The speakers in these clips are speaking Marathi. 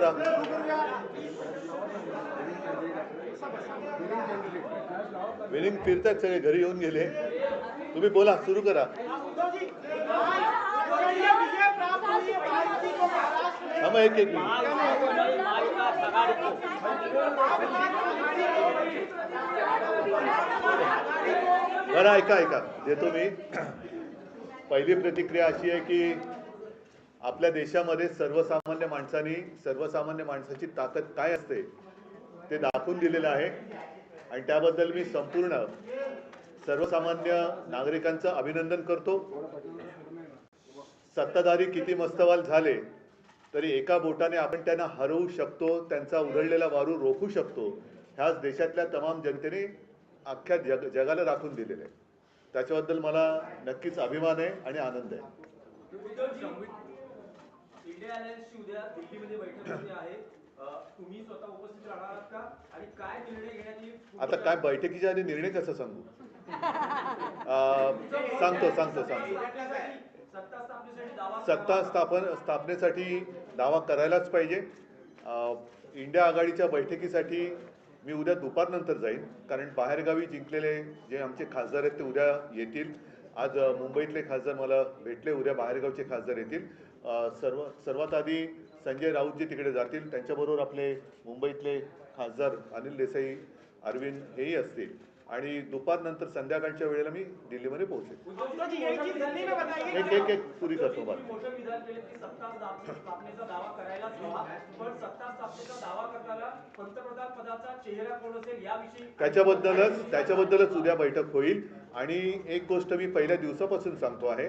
करा विनिंग फिरतात सगळे घरी येऊन गेले. तुम्ही बोला सुरू करा. मग एक एक बरं ऐका ऐका. देतो मी. पहिली प्रतिक्रिया अशी आहे की आपल्या देशामध्ये सर्वसामान्य माणसांनी सर्वसामान्य माणसाची ताकद काय असते ते दाखवून दिलेलं आहे. आणि त्याबद्दल मी संपूर्ण सर्वसामान्य नागरिकांचं अभिनंदन करतो. सत्ताधारी किती मस्तवाल झाले तरी एका बोटाने आपण त्यांना हरवू शकतो त्यांचा उधळलेला वारू रोखू शकतो ह्याच देशातल्या तमाम जनतेने अख्ख्या जग जगाला दाखवून दिलेलं आहे. त्याच्याबद्दल मला नक्कीच अभिमान आहे आणि आनंद आहे. अलायन्सची उद्या दिल्लीमध्ये बैठक होते आहे तुम्ही स्वतः उपस्थित राहणार आहात का? आणि काय निर्णय घेण्यात येईल? आता काय बैठकीच्या आधी निर्णय कसं सांगू. सांगतो सांगतो सांगतो. सत्ता स्थापन स्थापनेसाठी दावा करायलाच पाहिजे. इंडिया आघाडीच्या बैठकीसाठी मी उद्या दुपारनंतर जाईन. कारण बाहेरगावी जिंकलेले जे आमचे खासदार आहेत ते उद्या येतील. आज मुंबईतले खासदार मला भेटले उद्या बाहेरगावचे खासदार येतील. सर्व सर्वात आधी संजय राऊतजी तिकडे जातील. त्यांच्याबरोबर आपले मुंबईतले खासदार अनिल देसाई अरविंद हेही असतील. आणि दुपारनंतर संध्याकाळच्या वेळेला मी दिल्लीमध्ये पोहोचेल. एक एक एक पुरी करतो बात त्याच्याबद्दलच त्याच्याबद्दलच उद्या बैठक होईल. आणि एक गोष्ट मी पहिल्या दिवसापासून सांगतो आहे.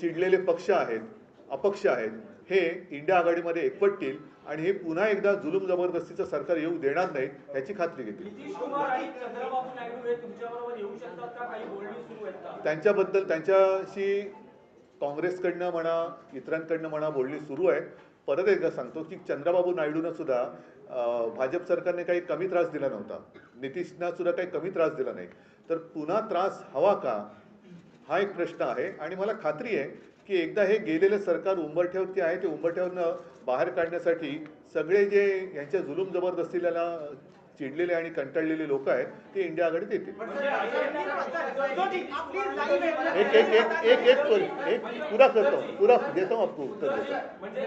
चिडलेले पक्ष आहेत अपक्ष आहेत हे इंडिया आघाडीमध्ये एकवटतील आणि हे पुन्हा एकदा जुलूम जबरदस्तीचं सरकार येऊ देणार नाहीत याची खात्री घेतील. हे त्यांच्याबद्दल त्यांच्याशी काँग्रेसकडनं म्हणा इतरांकडनं म्हणा बोलणी सुरू आहे परत एकदा सांगतो की चंद्रबाबू नायडूनं सुद्धा भाजप सरकारने काही कमी त्रास दिला नव्हता. नितीशना सुद्धा काही कमी त्रास दिला नाही. तर पुन्हा त्रास हवा का? हा एक प्रश्न आहे. आणि मला खात्री आहे की एकदा हे गेलेलं सरकार उंबरठ्यावरती आहे ते उंबरठ्यावरनं बाहेर काढण्यासाठी सगळे जे यांच्या जुलूम जबरदस्तीला चिडलेले आणि कंटाळलेले लोक आहेत ते इंडिया आघाडीत येतील. एक एक एक एक एक कर- एक पुरा करतो पुरा देतो आपको उत्तर देतो. म्हणजे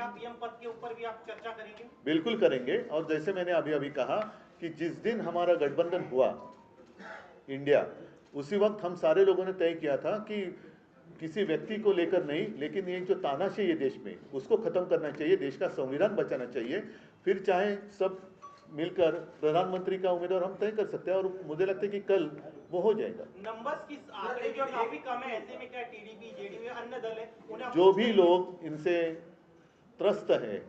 क्या पीएम पद के ऊपर भी आप चर्चा करेंगे? बिल्कुल करेंगे। और जैसे मैंने अभी अभी कहा कि जिस दिन हमारा गठबंधन हुआ इंडिया उसी वक्त हम सारे लोगों ने तय किया था कि किसी व्यक्ति को लेकर नहीं लेकिन ये जो तानाशाही है देश में उसको खत्म करना चाहिए देश का संविधान बचाना चाहिए। फिर चाहे सब मिलकर प्रधानमंत्री का उम्मीदवार हम तय कर सकते हैं और मुझे लगता है कि कल वो हो जाएगा। नंबर्स की आंकड़े जो काफ़ी कम है ऐसे में क्या टीडीपी जेडीयू अन्य दल है जो भी लोग इनसे त्रस्त हैं।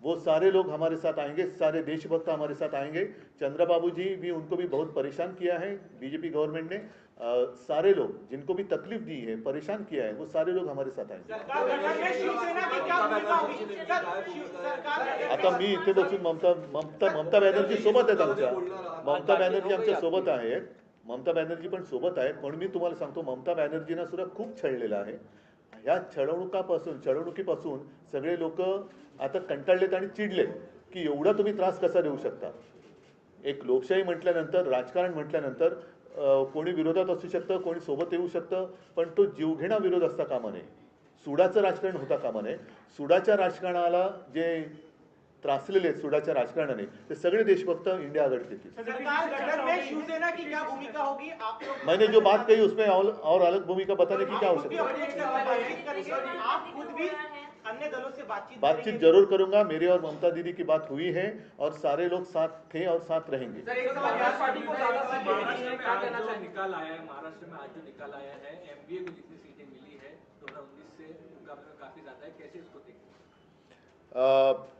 वो सारे लोग हमारे साथ आएँगे सारे देशभक्त हमारे साथ आएँगे। चंद्रबाबू जी भी उनको भी बहुत परेशान किया है बीजेपी गवर्नमेंट ने। अ, सारे लोग जिनको भी तकलीफ़ दी है परेशान किया है वो सारे लोग हमारे साथ आएँगे। आता मी इथे बसून ममता ममता ममता बॅनर्जी सोबत आहेत आमच्या ममता बॅनर्जी आमच्या सोबत आहेत ममता बॅनर्जी पण सोबत आहेत म्हणून मी तुम्हाला सांगतो ममता बॅनर्जींना सुद्धा खूप छळलेलं आहे। ह्या छळवणुकापासून छळवणुकीपासून सगळे लोक आता कंटाळलेत आणि चिडलेत की एवढा तुम्ही त्रास कसा देऊ शकता? एक लोकशाही म्हटल्यानंतर राजकारण म्हटल्यानंतर कोणी विरोधात असू शकतं कोणी सोबत येऊ शकतं पण तो जीवघेणा विरोध असता कामा नये. सुडाचं राजकारण होता कामा नये. सुडाच्या राजकारणाला जे त्रासलेले आहेत सुडाच्या राजकारणाने ते सगळे देशभक्त इंडिया आघाडीत येतील. सरकार गठन में शिवसेना की क्या भूमिका होगी? आप लोग मैंने जो बात कही उसमें और, और अलग भूमिका बताने की क्या आप खुद भी आवश्यकता है? अपने से बातचीत करेंगे आप खुद भी अन्य दलों से बातचीत बातचीत करेंगे? जरूर करूंगा। मेरी और ममता दीदी की बात हुई है और सारे लोग साथ थे और साथ रहेंगे। समाजवादी पार्टी को ज्यादा सीटें मिली महाराष्ट्र हैं, में क्या आज कहना जो चाहेंगे? निकाल आया है महाराष्ट्र में आज जो निकाल आया है एमबीए को जितनी सीटें मिली है 2019 से मुकाबले में काफी ज्यादा है। कैसे इसको देखते हैं?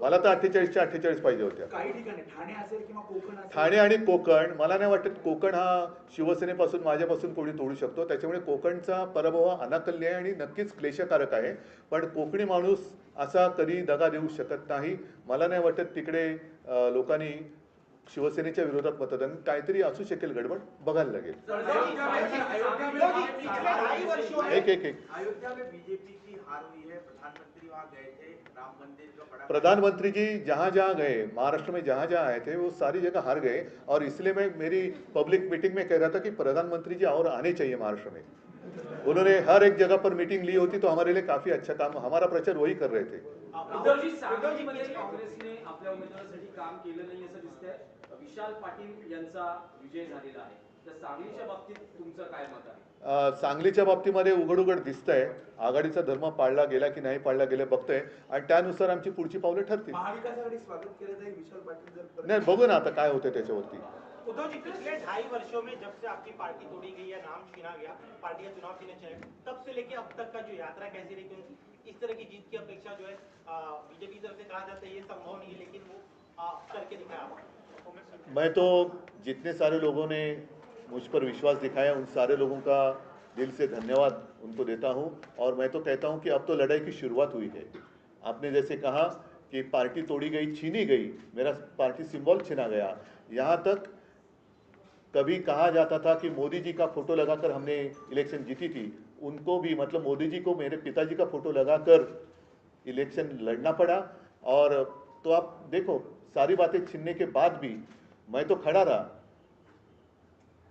मला तर अठ्ठेचाळीसच्या अठ्ठेचाळीस पाहिजे होत्या. काही ठिकाणी ठाणे असेल किंवा कोकण असेल? ठाणे आणि कोकण मला नाही वाटत कोकण हा शिवसेनेपासून माझ्यापासून कोणी तोडू शकतो. त्याच्यामुळे कोकणचा पराभव हा अनाकल्य आहे आणि नक्कीच क्लेशकारक आहे. पण कोकणी माणूस असा कधी दगा देऊ शकत नाही. मला नाही वाटत तिकडे लोकांनी शिवसेनेच्या विरोधात मतदान काहीतरी असू शकेल गडबड वर्षों में एक एक एक है प्रधानमंत्री जी जहाँ जहाँ गए महाराष्ट्र में जहाँ जहाँ आए थे वो सारी जगह हार गए और इसलिए मैं मेरी पब्लिक मीटिंग में कह रहा था कि प्रधानमंत्री जी और आने चाहिए महाराष्ट्र में उन्होंने हर एक जगह पर मीटिंग ली होती तो हमारे लिए काफ़ी अच्छा काम हमारा प्रचार वही कर रहे थे काम विशाल पाटील यांचा विजय झालेला आहे. तर सांगलीच्या बाबतीत तुमचं काय मत आहे? अ, सांगलीच्या बाबतीमध्ये उघड उघड दिसतंय. आघाडीचा धर्म पाळला गेला की नाही पाळला गेला बघतोय. आणि त्यानुसार आमची पुढची पावलं ठरतील. महाविकास आघाडी स्वागत केलं जाईल. विशाल पाटील जर परत- नाही बघू ना आता काय होतं त्याच्यावरती. उद्धव जी पिछले ढाई वर्षों में जब से आपकी पार्टी तोड़ी गई या नाम छीना गया पार्टी का चुनाव छीने चले तब से लेके अब तक का जो यात्रा कैसी रही क्योंकि इस तरह की जीत की अपेक्षा जो है बीजेपी की तरफ से कहा जाता है ये संभव नहीं है लेकिन वो आ, करके दिखाया मैं तो जितने सारे लोगों ने मुझ पर विश्वास दिखाया, उन सारे लोगों का दिल से धन्यवाद उनको देता हूँ। और मैं तो कहता हूँ कि अब तो लड़ाई की शुरुआत हुई है। आपने जैसे कहा कि पार्टी तोड़ी गई, छीनी गई, मेरा पार्टी सिंबल छीना गया। यहाँ तक कभी कहा जाता था कि मोदी जी का फ़ोटो लगाकर हमने इलेक्शन जीती थी। उनको भी मतलब मोदी जी को, मेरे पिताजी का फ़ोटो लगाकर इलेक्शन लड़ना पड़ा। और तो आप देखो सारी बातें छीनने के बाद भी मैं तो खड़ा रहा।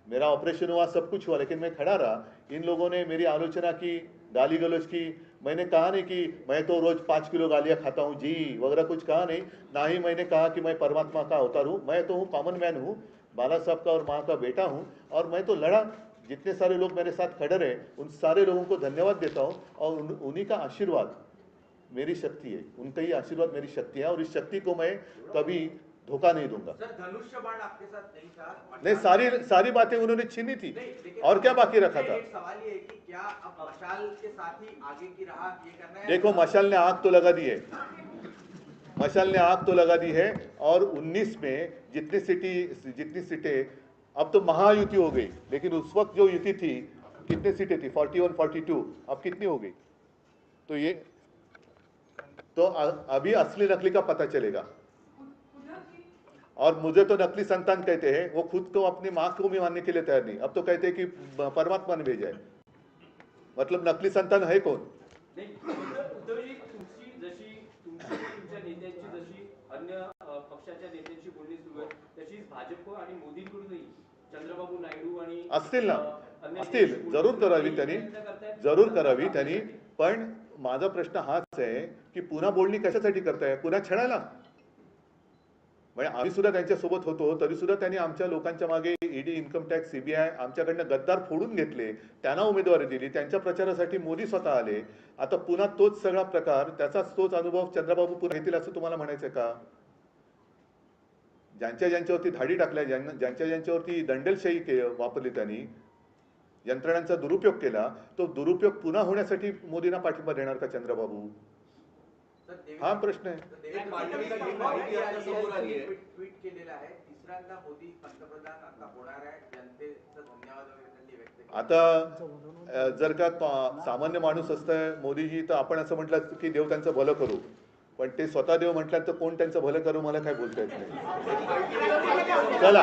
मेरा ऑपरेशन हुआ सब कुछ हुआ लेकिन मैं खड़ा रहा। इन लोगों ने मेरी आलोचना की गाली गलोच की। मैंने कहा नहीं कि मैं तो रोज पाँच किलो गालियाँ खाता हूँ जी वगैरह कुछ कहा नहीं। ना ही मैंने कहा कि मैं परमात्मा का अवतार हूँ। मैं तो हूँ कॉमन मैन हूँ बाला साहब का और माँ का बेटा हूँ और मैं तो लड़ा। जितने सारे लोग मेरे साथ खड़े रहे उन सारे लोगों को धन्यवाद देता हूँ और उन, उन्हीं का आशीर्वाद। मेरी शक्ति है। उनका ही आशीर्वाद मेरी शक्ति है और इस शक्ति को मैं कभी धोखा नहीं दूँगा। सर धनुष्य बाण आपके साथ नहीं था नहीं सारी सारी बातें उन्होंने छीनी थी। और क्या बाकी रखा था? सवाल ये है कि क्या अब मशाल के साथ ही आगे की राह ये करना है? देखो मशाल ने आग तो लगा दी है। मशाल ने आग तो लगा दी है और 19 में जितनी सिटी जितनी सीटें अब तो महायुति हो गई लेकिन उस वक्त जो युति थी कितनी सीटें थी? 41 42 अब कितनी हो गई? तो ये तो अभी असली नकली का पता चलेगा। और मुझे तो नकली संतान कहते हैं वो खुद को अपनी माँ को भी मानने के लिए तैयार नहीं। अब तो कहते हैं कि परमात्मा ने भेजा है। मतलब नकली संतान है कौन? असतील ना. असतील. जरूर करावी त्यांनी. जरूर करावी त्यांनी. पण माझा प्रश्न हाच आहे की पुन्हा बोलणी कशासाठी करताय? पुन्हा छळायला? म्हणजे आम्ही सुद्धा त्यांच्यासोबत होतो तरी सुद्धा त्यांनी आमच्या लोकांच्या मागे ईडी इन्कम टॅक्स सीबीआय आमच्याकडनं गद्दार फोडून घेतले त्यांना उमेदवारी दिली त्यांच्या प्रचारासाठी मोदी स्वतः आले. आता पुन्हा तोच सगळा प्रकार त्याचाच तोच अनुभव चंद्रबाबू पुन्हा घेतील असं तुम्हाला म्हणायचं का? ज्यांच्या ज्यांच्यावरती धाडी टाकल्या ज्यांना ज्यांच्या ज्यांच्यावरती दंडेलशाही के वापरली त्यांनी यंत्रणांचा दुरुपयोग केला तो दुरुपयोग पुन्हा होण्यासाठी मोदींना पाठिंबा देणार का चंद्रबाबू? हा प्रश्न आहे. ट्विट केलेलं तिसऱ्यांदा मोदी पंतप्रधान आता होणार आहे. जनतेचं धन्यवाद वगैरे त्यांनी व्यक्त केले. आता अ, जर का तो- सामान्य माणूस असतंय मोदीजी तर आपण असं म्हटलं की देव त्यांचं भलं करू. पण ते स्वतः देव म्हटल्यानंतर कोण त्यांचं भलं करू मला काय बोलता येत नाही. चला.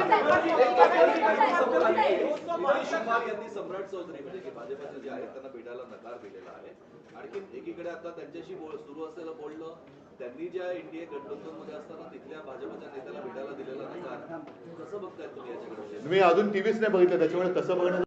यांनी सम्राट चौधरी म्हणजे भाजपचे जे आहेत त्यांना भेटायला नकार दिलेला आहे. आणखी एकीकडे आता त्यांच्याशी बोल सुरू असलेलं बोलणं त्यांनी ज्या एनडीए गठबंधनमध्ये असताना तिथल्या भाजपच्या नेत्याला भेटायला दिलेला नकार कसं बघताय तुम्ही याच्याकडे? मी अजून टीव्हीच नाही बघितलं त्याच्यामुळे कसं बघणं